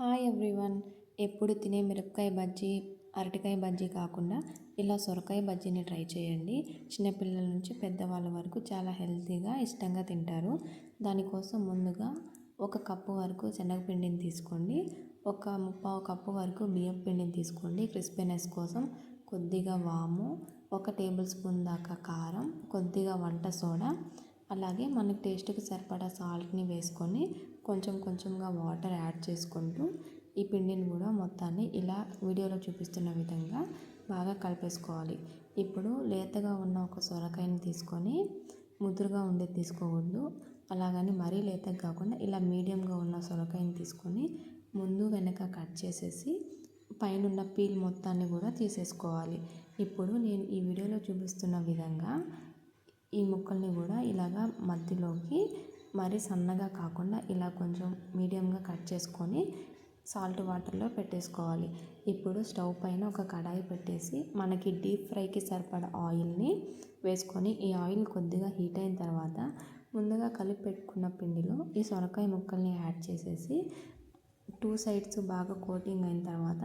Hi everyone. ఎప్పుడు తినే మిరపకాయ బజ్జీ అరటికాయ బజ్జీ కాకుండా ఇలా సొరకాయ బజ్జీని ట్రై చేయండి. చిన్నపిల్లల నుంచి పెద్దవాళ్ళ వరకు చాలా హెల్తీగా ఇష్టంగా తింటారు. దానికోసం ముందుగా ఒక కప్పు వరకు శనగపిండిని తీసుకోండి. ఒక ముప్పావు కప్పు వరకు బియ్యం పిండిని తీసుకోండి. క్రిస్పీనెస్ కోసం కొద్దిగా వాము ఒక టేబుల్ స్పూన్ దాకా కారం కొద్దిగా వంట సోడా అలాగే మన టేస్ట్కి సరిపడా సాల్ట్ని వేసుకొని కొంచెం కొంచెంగా వాటర్ యాడ్ చేసుకుంటూ ఈ పిండిని కూడా మొత్తాన్ని ఇలా వీడియోలో చూపిస్తున్న విధంగా బాగా కలిపేసుకోవాలి. ఇప్పుడు లేతగా ఉన్న ఒక సొరకాయని తీసుకొని ముదురుగా ఉండేది తీసుకోకూడదు. అలాగని మరీ లేతగా కాకుండా ఇలా మీడియంగా ఉన్న సొరకాయని తీసుకొని ముందు వెనక కట్ చేసేసి పైన పీల్ మొత్తాన్ని కూడా తీసేసుకోవాలి. ఇప్పుడు నేను ఈ వీడియోలో చూపిస్తున్న విధంగా ఈ ముక్కల్ని కూడా ఇలాగా మధ్యలోకి మరీ సన్నగా కాకుండా ఇలా కొంచెం మీడియంగా కట్ చేసుకొని సాల్ట్ వాటర్లో పెట్టేసుకోవాలి. ఇప్పుడు స్టవ్ పైన ఒక కడాయి పెట్టేసి మనకి డీప్ ఫ్రైకి సరిపడ ఆయిల్ని వేసుకొని ఈ ఆయిల్ కొద్దిగా హీట్ అయిన తర్వాత ముందుగా కలిపి పెట్టుకున్న పిండిలో ఈ సొరకాయ ముక్కల్ని యాడ్ చేసేసి టూ సైడ్స్ బాగా కోటింగ్ అయిన తర్వాత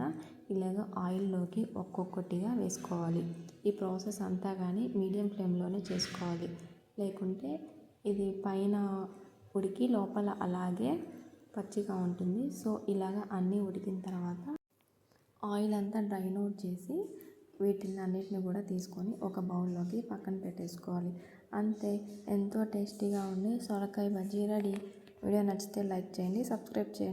ఇలాగ ఆయిల్లోకి ఒక్కొక్కటిగా వేసుకోవాలి. ఈ ప్రాసెస్ అంతా కానీ మీడియం ఫ్లేమ్లోనే చేసుకోవాలి. లేకుంటే ఇది పైన ఉడికి లోపల అలాగే పచ్చిగా ఉంటుంది. సో ఇలాగ అన్నీ ఉడికిన తర్వాత ఆయిల్ అంతా డ్రైన్ అవుట్ చేసి వీటిని అన్నిటిని కూడా తీసుకొని ఒక బౌల్లోకి పక్కన పెట్టేసుకోవాలి. అంతే. ఎంతో టేస్టీగా ఉండి సొరకాయ బజ్జీ రెడీ. వీడియో నచ్చితే లైక్ చేయండి సబ్స్క్రైబ్ చేయండి.